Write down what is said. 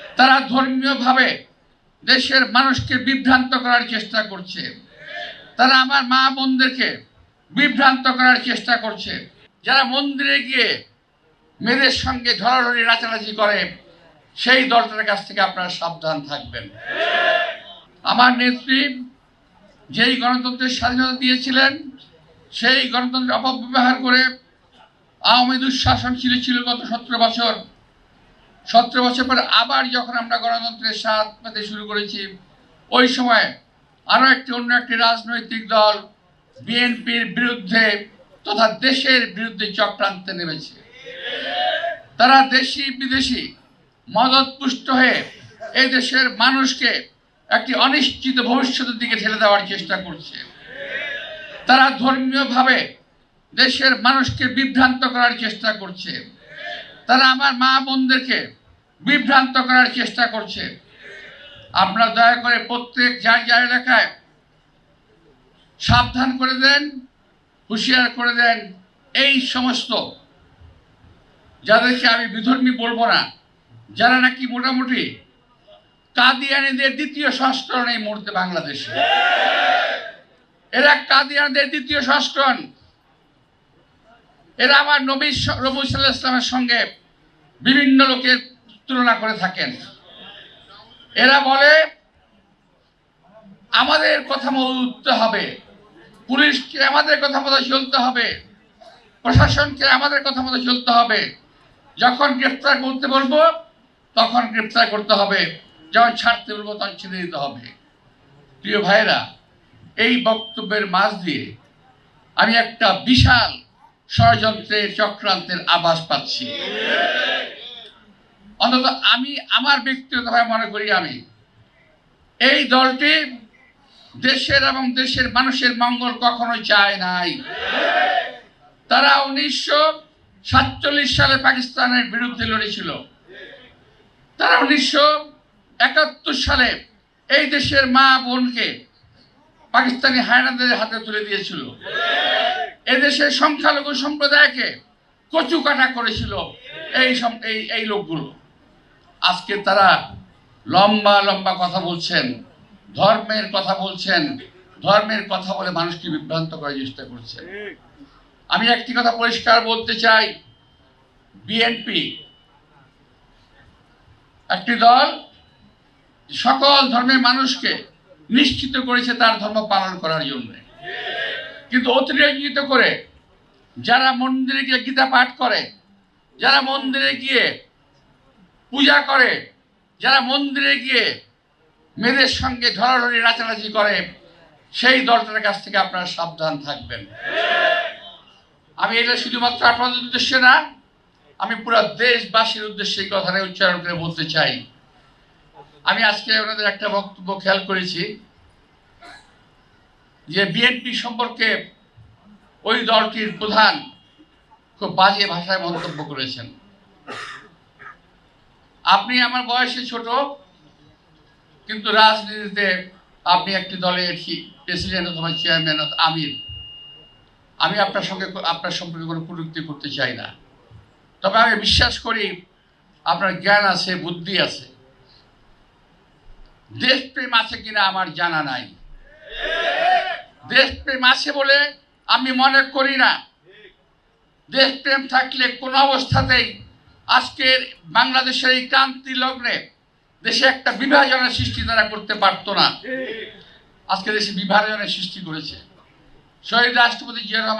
তারা ধর্মীয়ভাবে দেশের মানুষকে বিভ্রান্ত করার চেষ্টা করছে। তারা আমার মা বোনদেরকে বিভ্রান্ত করার চেষ্টা করছে। যারা মন্দিরে গিয়ে মেয়েদের সঙ্গে ঝড়াঝড়ি নাচানাচি করে, সেই দলটার কাছ থেকে আপনারা সাবধান থাকবেন। আমার নেত্রী যেই গণতন্ত্রের স্বাধীনতা দিয়েছিলেন, সেই গণতন্ত্রের অপব্যবহার করে আওয়ামী দুঃশাসন ছিল ছিল গত সতেরো বছর। সতেরো বছর পরে আবার যখন আমরা গণতন্ত্রের স্বাদ পেতে শুরু করেছি, ওই সময় আরও একটি, অন্য একটি রাজনৈতিক দল বিএনপির বিরুদ্ধে তথা দেশের বিরুদ্ধে চক্রান্তে নেমেছে। তারা দেশি বিদেশি মদত পুষ্ট হয়ে এই দেশের মানুষকে একটি অনিশ্চিত ভবিষ্যতের দিকে ঠেলে দেওয়ার চেষ্টা করছে। তারা ধর্মীয়ভাবে দেশের মানুষকে বিভ্রান্ত করার চেষ্টা করছে। তারা আমার মা বোনদেরকে বিভ্রান্ত করার চেষ্টা করছে। আপনারা দয়া করে প্রত্যেক যার যার এলাকায় সাবধান করে দেন, হুঁশিয়ার করে দেন। এই সমস্ত যাদেরকে আমি বিধর্মী বলব না, যারা নাকি মোটামুটি কাদিয়ানিদের দ্বিতীয় সংস্করণ এই মুহূর্তে বাংলাদেশে। এরা কাদিয়ানদের দ্বিতীয় সংস্করণ। এরা আমার নবী নবী ইসলামের সঙ্গে বিভিন্ন লোকের তুলনা করে থাকেন। এরা বলে, আমাদের কথা মতো উঠতে হবে। পুলিশকে আমাদের কথা মতো চলতে হবে। প্রশাসনকে আমাদের কথা মতো চলতে হবে। যখন গ্রেফতার করতে বলব, তখন গ্রেফতার করতে হবে। যখন ছাড়তে বলব, তখন ছেড়ে দিতে হবে। প্রিয় ভাইরা এই বক্তব্যের মাঝ দিয়ে আমি একটা বিশাল ষড়যন্ত্রের চক্রান্তের আভাস পাচ্ছি। অন্তত আমি আমার ব্যক্তিগতভাবে মনে করি আমি। এই দলটি দেশের এবং দেশের মানুষের মঙ্গল কখনো চায় নাই। তারা উনিশশো সাতচল্লিশ সালে পাকিস্তানের বিরুদ্ধে লড়েছিল। তারা উনিশশো একাত্তর সালে এই দেশের মা বোনকে পাকিস্তানি হায়নাদের হাতে তুলে দিয়েছিল। এদেশের সংখ্যালঘু সম্প্রদায়কে কচু কাটা করেছিল এই এই এই লোকগুলো। আজকে তারা লম্বা লম্বা কথা বলছেন, ধর্মের কথা বলছেন, ধর্মের কথা বলে মানুষকে বিভ্রান্ত করার চেষ্টা করছে আমি একটি কথা পরিষ্কার বলতে চাই, বিএনপি একটি দল সকল ধর্মের মানুষকে নিশ্চিত করেছে তার ধর্ম পালন করার জন্য। কিন্তু অতিরঞ্জিত করে যারা মন্দিরে গিয়ে গীতা পাঠ করে, যারা মন্দিরে গিয়ে পূজা করে, যারা মন্দিরে গিয়ে মেয়েদের সঙ্গে ধরাধরি নাচানাচি করে, সেই দলটার কাছ থেকে আপনারা সাবধান থাকবেন। আমি এটা শুধুমাত্র আপনাদের উদ্দেশ্যে না, আমি পুরো দেশবাসীর উদ্দেশ্যে এই কথাটা উচ্চারণ করে বলতে চাই। আমি আজকে আপনাদের একটা বক্তব্য খেয়াল করেছি যে বিএনপি সম্পর্কে ওই দলটির প্রধান খুব বাজে ভাষায় মন্তব্য করেছেন। আপনি আমার বয়সে ছোট কিন্তু রাজনীতিতে আপনি একটি দলের প্রেসিডেন্ট অথবা চেয়ারম্যান আমির। আমি আপনার সঙ্গে আপনার সম্পর্কে কোনো কটূক্তি করতে চাই না। তবে আমি বিশ্বাস করি আপনার জ্ঞান আছে বুদ্ধি আছে। দেশপ্রেম আছে কিনা আমার জানা নাই। দেশপ্রেম আছে বলে আমি মনে করি না। দেশপ্রেম থাকলে কোনো অবস্থাতেই আজকের বাংলাদেশের এই ক্রান্তি লগ্নে দেশে একটা বিভাজনের সৃষ্টি তারা করতে পারতো না। আজকে দেশে বিভাজনের সৃষ্টি করেছে। শহীদ রাষ্ট্রপতি জিয়া